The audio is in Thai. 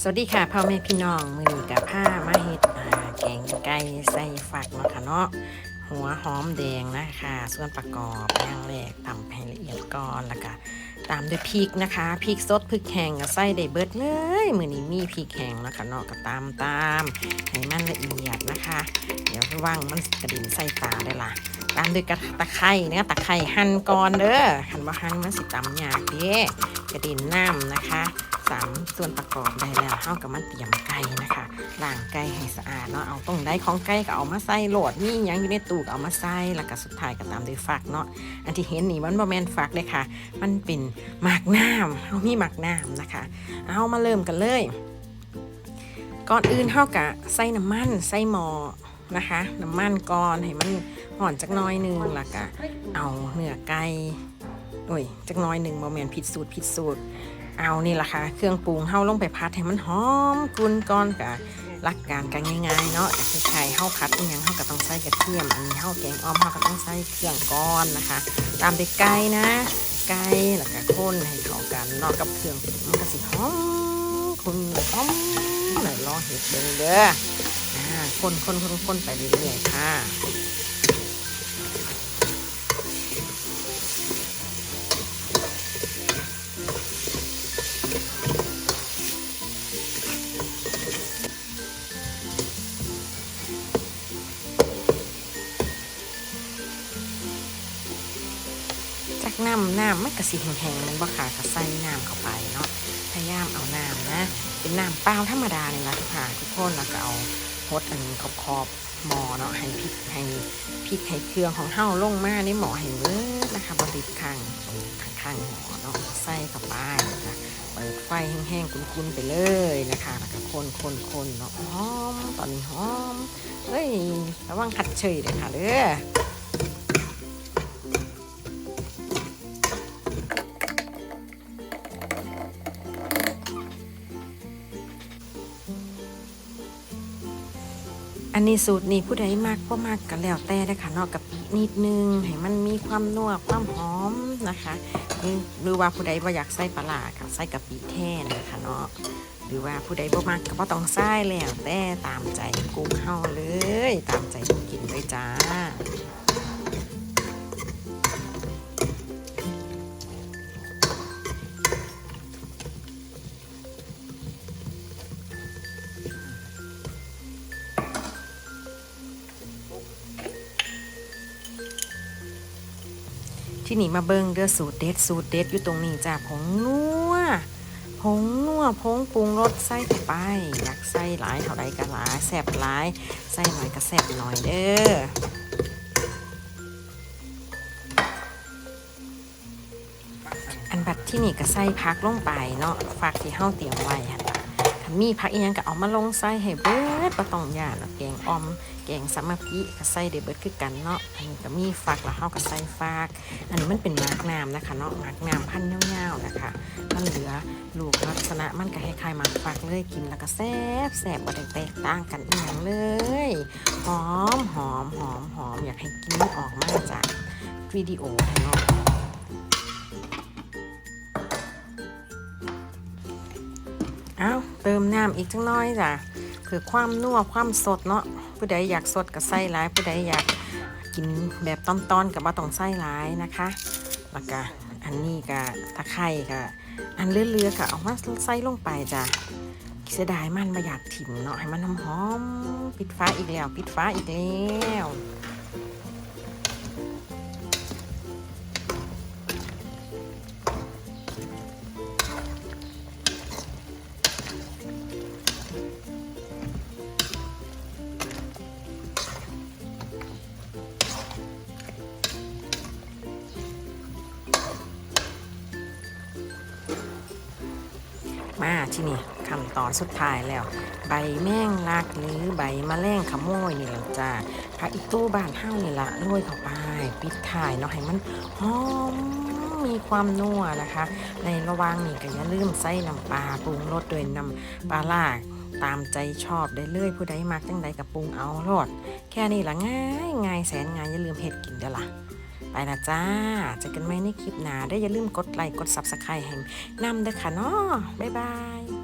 สวัสดีค่ะพ่อแม่พี่น้องมือนี้กับผ้ามาเฮ็ดแกงไก่ใส่ฝักเนาะค่ะเนาะหัวหอมแดงนะคะส่วนประกอบอย่างแรกตำให้ละเอียดก่อนแล้วก็ตามด้วยพริกนะคะพริกสดพริกแห้งก็ใส่ได้เบิดเลยมือนี้มีพริกแห้งนะคะเนาะก็ตามตามให้มันละเอียดนะคะ เดี๋ยวระวังมันกระดิ่งใส่ตาได้ละตามด้วยกระตะไคร่เนี่ยตะไคร่หั่นก่อนเด้อหั่นว่าหั่นมันสิตำยากเด้กระดิ่งน้ำนะคะ สามส่วนประกอบได้แล้วเท่ากับมันเตรียมไก่นะคะล้างไก่ให้สะอาดเนาะเอาตรงได้ของไก่ก็เอามาใส่โหลดนี่ยังอยู่ในตู้ก็เอามาใส่แล้วก็สุดท้ายก็ตามด้วยฝักเนาะอันที่เห็นนี่มันบ่แมนฝักเลยค่ะ มันเป็นหมากน้ำเอามีหมากน้ำนะคะ เอามาเริ่มกันเลย ก่อนอื่นเท่ากับใส่น้ำมันใส่หมอนะคะน้ำมันก่อนให้มันห่อนจักน้อยนึงแล้วก็เอาเนื้อไก่โอ้ยจักน้อยหนึ่งโมเมนผิดสูตรผิดสูตร เอานี่ละค่ะ เครื่องปรุงเฮาลงไปพัดให้มันหอมกลุ่นก่อนกับหลักการกันง่ายๆเนาะคล้ายๆเฮาพัดอีหยังเฮาก็ต้องใส่กระเทียมอันนี้เฮาแกงอ้อมเฮาก็ต้องใส่เครื่องก่อนนะคะ ตามด้วยไก่นะ ไก่แล้วก็ข้นให้เข้ากันเนาะกับเครื่องมันก็สิหอมคุณหอมไหนลองเห็ดเบิ่งเด้ออ่าคนคนคนคนไปเรื่อยๆค่ะ น้ำน้ำมันกระสีแห้งๆมันบ่ขาดก็ใส่น้ำเข้าไปเนาะพยายามเอาน้ำนะ เป็นน้ำเปล่าธรรมดาเนี่ยนะทุกค่ะทุกคนแล้วก็เอาพดอันขอบขอบหมอเนาะให้พริกให้พริกให้เครื่องของเฮาลงมาในหมอให้เบิดนะคะบริดข้างตรงข้างหมอเนาะใส่เข้าไปนะคะเปิดไฟแห้งๆคุ้นๆไปเลยนะคะแล้วก็คนคนคนเนาะหอมตอนนี้หอมเฮ้ยระวังขัดเฉยเลยค่ะเด้อ อันนี้สูตรนี่ผู้ใดมากก็มากกันแล้วแต่ได้ค่ะเนอกกะปินิดนึงให้มันมีความนัวความหอมนะคะหรือว่าผู้ใดบ่อยากใส่ปลาร้าก็ใส่กะปิแท่นะคะเนาะหรือว่าผู้ใดบ่มากก็บ่ต้องใส่แล้วแต่ตามใจกุ้งเฮาเลย ตามใจกินเลยจ้า ที่นี่มาเบิ้งเด้อสูตรเด็ดสูตรเด็ดอยู่ตรงนี้จ้าผงนัวผงนัวผงปรุงรสใส่ไปอยากใส่หลายเท่าใดก็หลายแซ่บหลายใส่หน่อยก็แซ่บหน่อยเด้ออันบัดที่นี่ก็ใส่พักลงไปเนาะฟักที่เฮาเตรียมไว้หั่นล่ะถ้ามีผักอีหยังก็เอามาลงใส่ให้เบิด บ่ต้องย่าเนาะแกงออม แกงสามัคคีก็ใส่ได้เบิดคือกันเนาะ อันนี้ก็มีฟักแล้วเฮาก็ใส่ฟัก อันนี้มันเป็นมากน้ำนะคะเนาะมากน้ำพันยาๆนะคะ มันเหลือลูกลักษณะมันก็คล้ายๆมากฟักเลยกินแล้วก็แซ่บแซ่บบ่ได้แตกต่างกันอีหยังเลย หอมหอมหอมหอมอยากให้กินออกมาจากวิดีโอเนาะเอาเติมน้ำอีกจังน้อยจ้ะ คือความนัวความสดเนาะผู้ใดอยากสดก็ใส่หลาย ผู้ใดอยากกินแบบต้อนๆกับว่าต้องใส่หลายนะคะแล้วก็อันนี้ก็ตะไคร่ก็อันเลือๆก็เอามาใส่ลงไปจ้ะเสียดายมันมาอยากถิ่มเนาะให้มันหอมๆปิดฟ้าอีกแล้ว ปิดฟ้าอีกแล้ว ที่นี่ขั้นตอนสุดท้ายแล้ว ใบแมงลักหรือใบมะแรงขโมยนี่แหละจ้าผักอีตู้บ้านเฮ้านี่ละโรยเข้าไป ปิดท้ายเนาะให้มันหอมมีความนัวนะคะ ในระหว่างนี้ก็อย่าลืมใส่น้ำปลาปรุงรสด้วยน้ำปลาล่าตามใจชอบได้เลยผู้ใดมักจังใดกับปรุงเอาโลดแค่นี้ละง่ายง่ายแสนง่ายอย่าลืมเฮ็ดกินเด้อล่ะ ไปนะจ้าเจอกันไหมในคลิปหน้าได้ออย่าลืมกดไลค์กด Subscribe ให้นำเด้อค่ะเนาะบ๊ายบาย